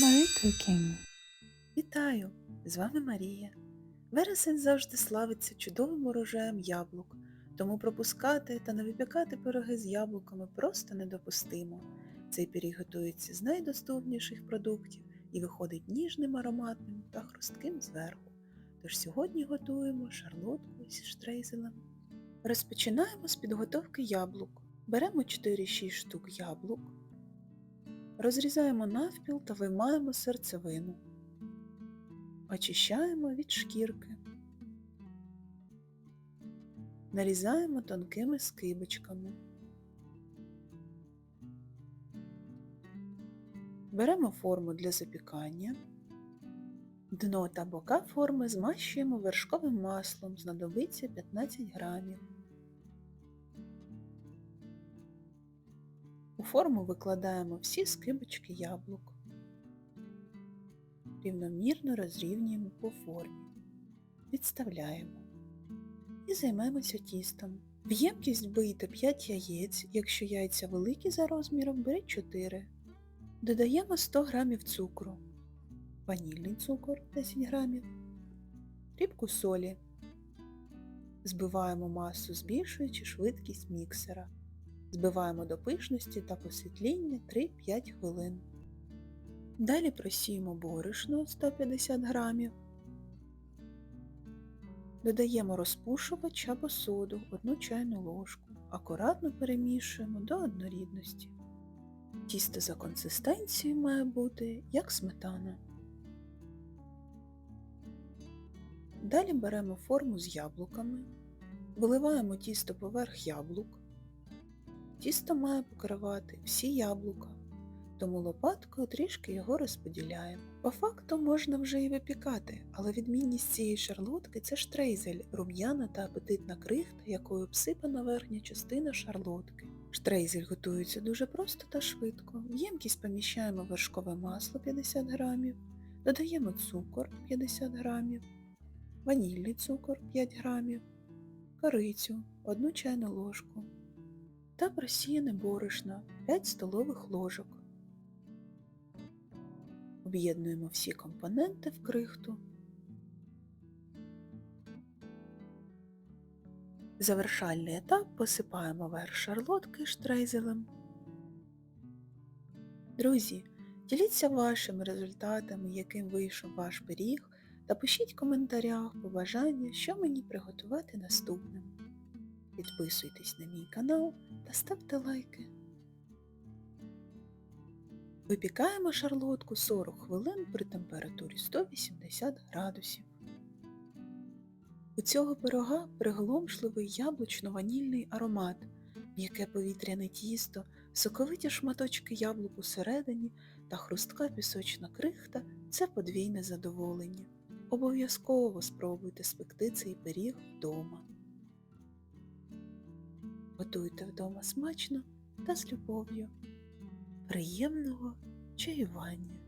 Marie Cooking. Вітаю! З вами Марія. Вересень завжди славиться чудовим урожаєм яблук, тому пропускати та не випікати пироги з яблуками просто недопустимо. Цей пиріг готується з найдоступніших продуктів і виходить ніжним, ароматним та хрустким зверху. Тож сьогодні готуємо шарлотку зі штрейзелем. Розпочинаємо з підготовки яблук. Беремо 4-6 штук яблук, розрізаємо навпіл та виймаємо серцевину. Очищаємо від шкірки. Нарізаємо тонкими скибочками. Беремо форму для запікання. Дно та бока форми змащуємо вершковим маслом, знадобиться 15 грамів. Форму викладаємо всі скибочки яблук рівномірно розрівнюємо по формі, відставляємо і займемося тістом. В ємкість бийте 5 яєць, якщо яйця великі за розміром, беріть 4. Додаємо 100 г цукру, ванільний цукор 10 г, дрібку солі. Збиваємо масу, збільшуючи швидкість міксера. Збиваємо до пишності та посвітління 3-5 хвилин. Далі просіємо борошно 150 грамів. Додаємо розпушувач або соду 1 чайну ложку. Акуратно перемішуємо до однорідності. Тісто за консистенцією має бути як сметана. Далі беремо форму з яблуками, виливаємо тісто поверх яблук. Тісто має покривати всі яблука тому лопаткою трішки його розподіляємо. По факту можна вже і випікати, але відмінність цієї шарлотки це штрейзель, рум'яна та апетитна крихта, якою обсипана верхня частина шарлотки. Штрейзель готується дуже просто та швидко. В ємкість поміщаємо вершкове масло 50 грамів, додаємо цукор 50 грамів, ванільний цукор 5 грамів, корицю 1 чайну ложку та просіяне борошно 5 столових ложок. Об'єднуємо всі компоненти в крихту. Завершальний етап посипаємо верх шарлотки штрейзелем. Друзі, діліться вашими результатами, яким вийшов ваш пиріг, та пишіть в коментарях побажання, що мені приготувати наступним. Підписуйтесь на мій канал та ставте лайки. Випікаємо шарлотку 40 хвилин при температурі 180 градусів. У цього пирога приголомшливий яблучно-ванільний аромат, м'яке повітряне тісто, соковиті шматочки яблук усередині та хрустка пісочна крихта це подвійне задоволення. Обов'язково спробуйте спекти цей пиріг вдома. Готуйте вдома смачно та з любов'ю. Приємного чаювання!